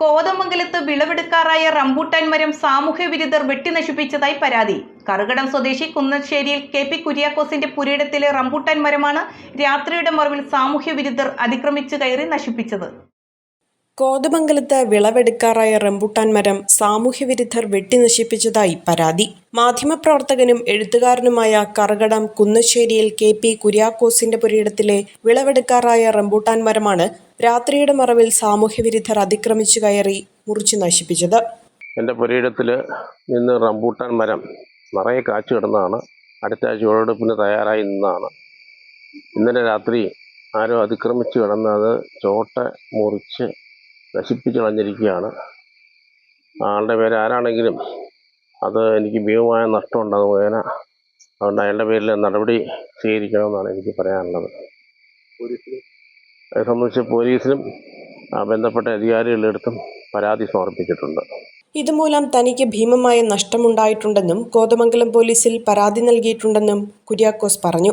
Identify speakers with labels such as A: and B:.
A: കോതമംഗലത്ത് വിളവെടുക്കാറായ റംബൂട്ടാൻ മരം സാമൂഹ്യ വിരുദ്ധർ വെട്ടിനശിപ്പിച്ചതായി പരാതി. കറുകടം സ്വദേശി കുന്നശ്ശേരിയിൽ കെ പി കുര്യാക്കോസിന്റെ പുരയിടത്തിലെ റംബൂട്ടാൻ മരമാണ് രാത്രിയുടെ മറവിൽ സാമൂഹ്യ വിരുദ്ധർ അതിക്രമിച്ചു കയറി നശിപ്പിച്ചത്.
B: കോതമംഗലത്ത് വിളവെടുക്കാറായ റംബുട്ടാൻ മരം സാമൂഹ്യവിരുദ്ധർ വെട്ടിനശിപ്പിച്ചതായി പരാതി. മാധ്യമപ്രവർത്തകനും എഴുത്തുകാരനുമായ കറകടം കുന്നശ്ശേരിയിൽ കെ പി കുര്യാക്കോസിന്റെ പുരയിടത്തിലെ വിളവെടുക്കാറായ റംബൂട്ടാൻ മരമാണ് രാത്രിയുടെ മറവിൽ സാമൂഹ്യവിരുദ്ധർ അതിക്രമിച്ചു കയറി മുറിച്ചു നശിപ്പിച്ചത്.
C: എന്റെ പുരയിടത്തിൽ നിന്ന് റംബൂട്ടാൻ മരം നിറയെ കാച്ചു കിടന്നതാണ്. അടുത്ത ആഴ്ച വിളവെടുപ്പിന് തയ്യാറായി നിന്നാണ്. ഇന്നലെ രാത്രി ആരോ അതിക്രമിച്ചു കിടന്നത് ചോട്ട മുറിച്ച് നശിപ്പിച്ച് കളഞ്ഞിരിക്കുകയാണ്. ആളുടെ പേര് ആരാണെങ്കിലും അത് എനിക്ക് ഭീമമായ നഷ്ടമുണ്ട് അത് മുഖേന അതുകൊണ്ട് അയാളുടെ പേരിൽ നടപടി സ്വീകരിക്കണമെന്നാണ് എനിക്ക് പറയാനുള്ളത്. അത് സംബന്ധിച്ച് പോലീസിനും ബന്ധപ്പെട്ട അധികാരികളുടെ അടുത്തും പരാതി സമർപ്പിച്ചിട്ടുണ്ട്.
B: ഇതുമൂലം തനിക്ക് ഭീമമായ നഷ്ടമുണ്ടായിട്ടുണ്ടെന്നും കോതമംഗലം പോലീസിൽ പരാതി നൽകിയിട്ടുണ്ടെന്നും കുര്യാക്കോസ് പറഞ്ഞു.